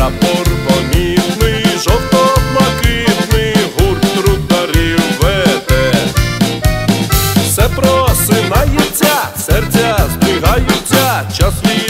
Прапор помітний, жовто-блакитний, гурт трударів веде. Все просинається, серця здвигаються, час відбудов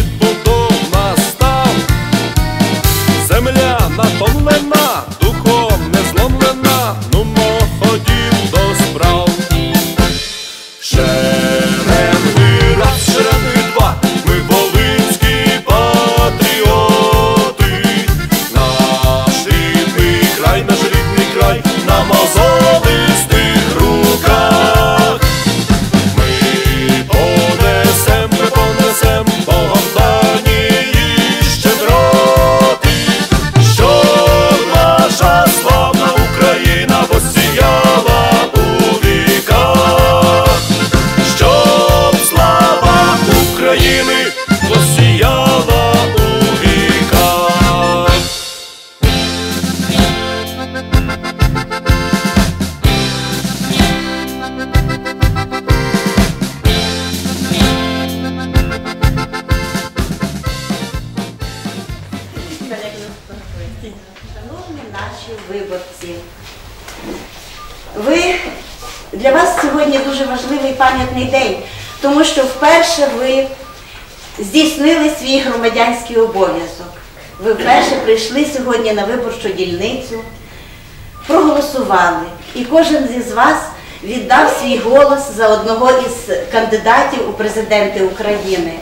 Шановні наші виборці, ви для вас сьогодні дуже важливий пам'ятний день, тому що вперше ви здійснили свій громадянський обов'язок. Ви вперше прийшли сьогодні на виборчу дільницю, проголосували, і кожен із вас віддав свій голос за одного із кандидатів у президенти України.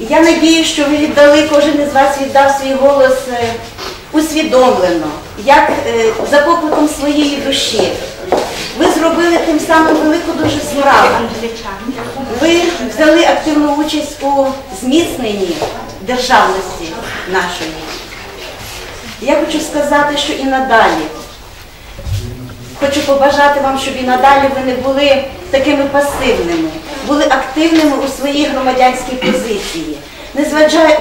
Я надію, що ви віддали, кожен із вас віддав свій голос е, усвідомлено, як е, за покликом своєї душі. Ви зробили тим самим велику дуже справу. Ви взяли активну участь у зміцненні державності нашої. Я хочу сказати, що і надалі. Хочу побажати вам, щоб і надалі ви не були такими пасивними, були активними у своїй громадянській позиції,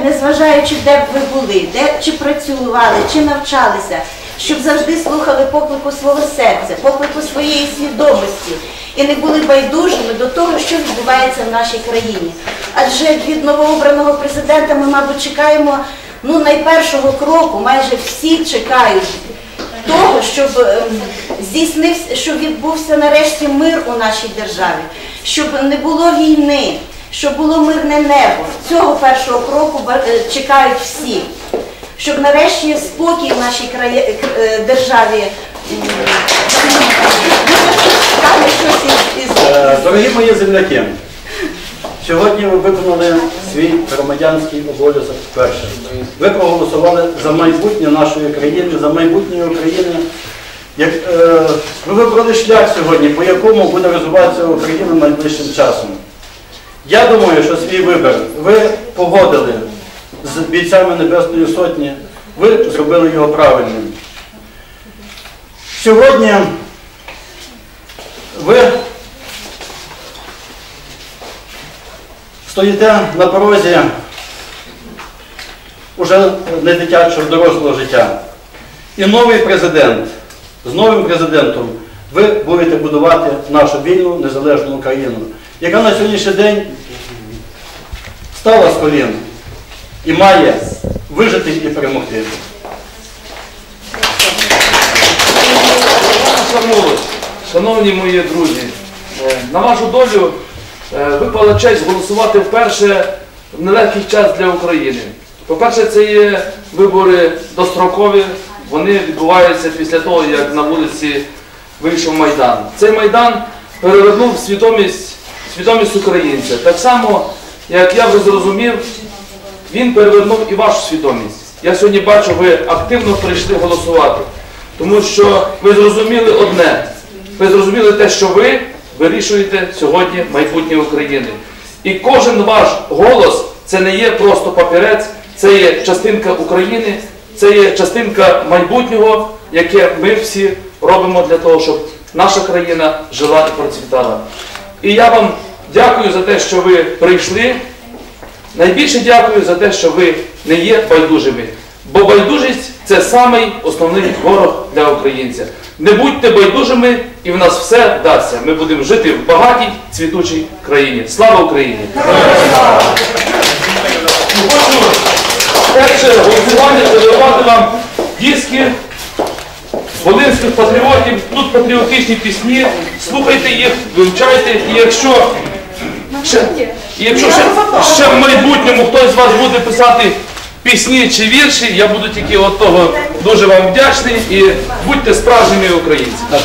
незважаючи, де б ви були, де чи працювали, чи навчалися, щоб завжди слухали поклику свого серця, поклику своєї свідомості і не були байдужими до того, що відбувається в нашій країні. Адже від новообраного президента ми, мабуть, чекаємо ну, найпершого кроку, майже всі чекають того, щоб ем, здійснився, щоб відбувся нарешті мир у нашій державі, щоб не було війни, щоб було мирне небо. Цього першого кроку е, чекають всі. Щоб нарешті спокій в нашій краї... е, державі. Е, Дорогі мої земляки, сьогодні ви виконали свій громадянський обов'язок вперше. Ви проголосували за майбутнє нашої країни, за майбутнє України. Як, е, ви вибрали шлях сьогодні, по якому буде розвиватися Україна найближчим часом. Я думаю, що свій вибір ви погодили з бійцями Небесної Сотні, ви зробили його правильним. Сьогодні ви стоїте на порозі уже не дитячого дорослого життя. І новий президент, з новим президентом ви будете будувати нашу вільну незалежну Україну, яка на сьогоднішній день стала з колін і має вижити і перемогти. Шановні мої друзі, е, на вашу долю е, випала честь голосувати вперше в нелегкий час для України. По-перше, це є вибори дострокові, вони відбуваються після того, як на вулиці вийшов Майдан. Цей Майдан перевернув свідомість, свідомість українця. Так само, як я вже зрозумів, він перевернув і вашу свідомість. Я сьогодні бачу, ви активно прийшли голосувати, тому що ви зрозуміли одне. Ви зрозуміли те, що ви вирішуєте сьогодні майбутнє України. І кожен ваш голос це не є просто папірець, це є частинка України, це є частинка майбутнього, яке ми всі робимо для того, щоб наша країна жила і процвітала. І я вам дякую за те, що ви прийшли. Найбільше дякую за те, що ви не є байдужими. Бо байдужість це самий основний ворог для українця. Не будьте байдужими, і в нас все вдасться. Ми будемо жити в багатій цвітучій країні. Слава Україні! Перше голосування вам диски волинських патріотів. Тут патріотичні пісні. Слухайте їх, вивчайте. І якщо ще, якщо ще, ще в майбутньому хтось з вас буде писати пісні чи вірші, я буду тільки от того дуже вам вдячний і будьте справжніми українцями.